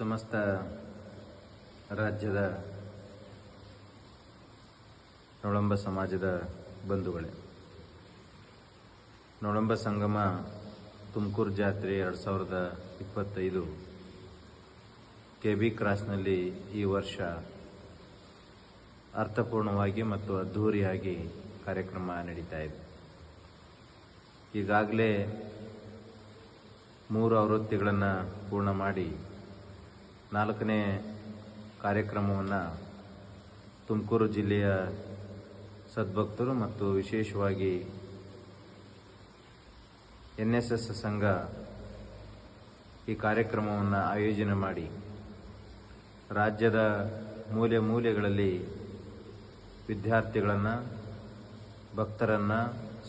ಸಮಸ್ತ ರಾಜ್ಯದ ನೊಳಂಬ ಸಮಾಜದ ಬಂಧುಗಳೇ. ನೊಳಂಬ ಸಂಗಮ ತುಮಕೂರು ಜಾತ್ರೆ ಎರಡು ಸಾವಿರದ ಇಪ್ಪತ್ತೈದು ಕೆ ಬಿ ಕ್ರಾಸ್ನಲ್ಲಿ ಈ ವರ್ಷ ಅರ್ಥಪೂರ್ಣವಾಗಿ ಮತ್ತು ಅದ್ಧೂರಿಯಾಗಿ ಕಾರ್ಯಕ್ರಮ ನಡೀತಾ ಇದೆ. ಈಗಾಗಲೇ ಮೂರು ಆವೃತ್ತಿಗಳನ್ನು ಪೂರ್ಣ ಮಾಡಿ ನಾಲ್ಕನೇ ಕಾರ್ಯಕ್ರಮವನ್ನು ತುಮಕೂರು ಜಿಲ್ಲೆಯ ಸದ್ಭಕ್ತರು ಮತ್ತು ವಿಶೇಷವಾಗಿ ಎನ್ ಎಸ್ ಎಸ್ ಸಂಘ ಈ ಕಾರ್ಯಕ್ರಮವನ್ನು ಆಯೋಜನೆ ಮಾಡಿ ರಾಜ್ಯದ ಮೂಲೆ ಮೂಲೆಗಳಲ್ಲಿ ವಿದ್ಯಾರ್ಥಿಗಳನ್ನು, ಭಕ್ತರನ್ನು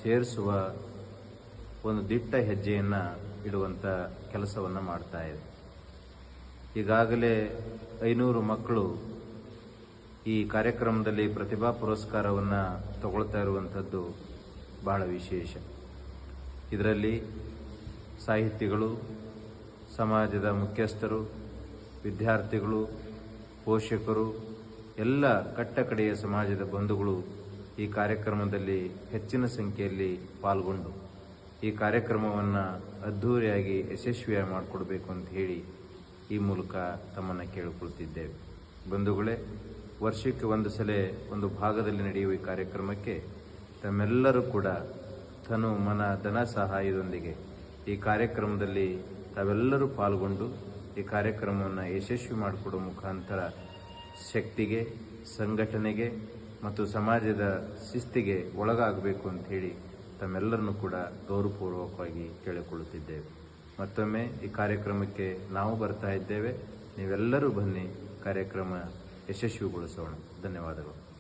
ಸೇರಿಸುವ ಒಂದು ದಿಟ್ಟ ಹೆಜ್ಜೆಯನ್ನು ಇಡುವಂಥ ಕೆಲಸವನ್ನು ಮಾಡ್ತಾ ಇದೆ. ಈಗಾಗಲೇ ಐನೂರು ಮಕ್ಕಳು ಈ ಕಾರ್ಯಕ್ರಮದಲ್ಲಿ ಪ್ರತಿಭಾ ಪುರಸ್ಕಾರವನ್ನು ತಗೊಳ್ತಾ ಇರುವಂಥದ್ದು ಬಹಳ ವಿಶೇಷ. ಇದರಲ್ಲಿ ಸಾಹಿತಿಗಳು, ಸಮಾಜದ ಮುಖ್ಯಸ್ಥರು, ವಿದ್ಯಾರ್ಥಿಗಳು, ಪೋಷಕರು, ಎಲ್ಲ ಕಟ್ಟಕಡೆಯ ಸಮಾಜದ ಬಂಧುಗಳು ಈ ಕಾರ್ಯಕ್ರಮದಲ್ಲಿ ಹೆಚ್ಚಿನ ಸಂಖ್ಯೆಯಲ್ಲಿ ಪಾಲ್ಗೊಂಡು ಈ ಕಾರ್ಯಕ್ರಮವನ್ನು ಅದ್ಧೂರಿಯಾಗಿ ಯಶಸ್ವಿಯಾಗಿ ಮಾಡಿಕೊಡ್ಬೇಕು ಅಂತ ಹೇಳಿ ಈ ಮೂಲಕ ತಮ್ಮನ್ನು ಕೇಳಿಕೊಳ್ತಿದ್ದೇವೆ. ಬಂಧುಗಳೇ, ವರ್ಷಕ್ಕೆ ಒಂದು ಸಲ ಒಂದು ಭಾಗದಲ್ಲಿ ನಡೆಯುವ ಈ ಕಾರ್ಯಕ್ರಮಕ್ಕೆ ತಮ್ಮೆಲ್ಲರೂ ಕೂಡ ತನು ಮನ ಧನ ಸಹಾಯದೊಂದಿಗೆ ಈ ಕಾರ್ಯಕ್ರಮದಲ್ಲಿ ತಾವೆಲ್ಲರೂ ಪಾಲ್ಗೊಂಡು ಈ ಕಾರ್ಯಕ್ರಮವನ್ನು ಯಶಸ್ವಿ ಮಾಡಿಕೊಡೋ ಮುಖಾಂತರ ಶಕ್ತಿಗೆ, ಸಂಘಟನೆಗೆ ಮತ್ತು ಸಮಾಜದ ಶಿಸ್ತಿಗೆ ಒಳಗಾಗಬೇಕು ಅಂತ ಹೇಳಿ ತಮ್ಮೆಲ್ಲರನ್ನು ಕೂಡ ಗೌರವಪೂರ್ವಕವಾಗಿ ಕೇಳಿಕೊಳ್ಳುತ್ತಿದ್ದೇವೆ. ಮತ್ತೊಮ್ಮೆ ಈ ಕಾರ್ಯಕ್ರಮಕ್ಕೆ ನಾವು ಬರ್ತಾ ಇದ್ದೇವೆ. ನೀವೆಲ್ಲರೂ ಬನ್ನಿ ಕಾರ್ಯಕ್ರಮ ಯಶಸ್ವಿಗೊಳಿಸೋಣ. ಧನ್ಯವಾದಗಳು.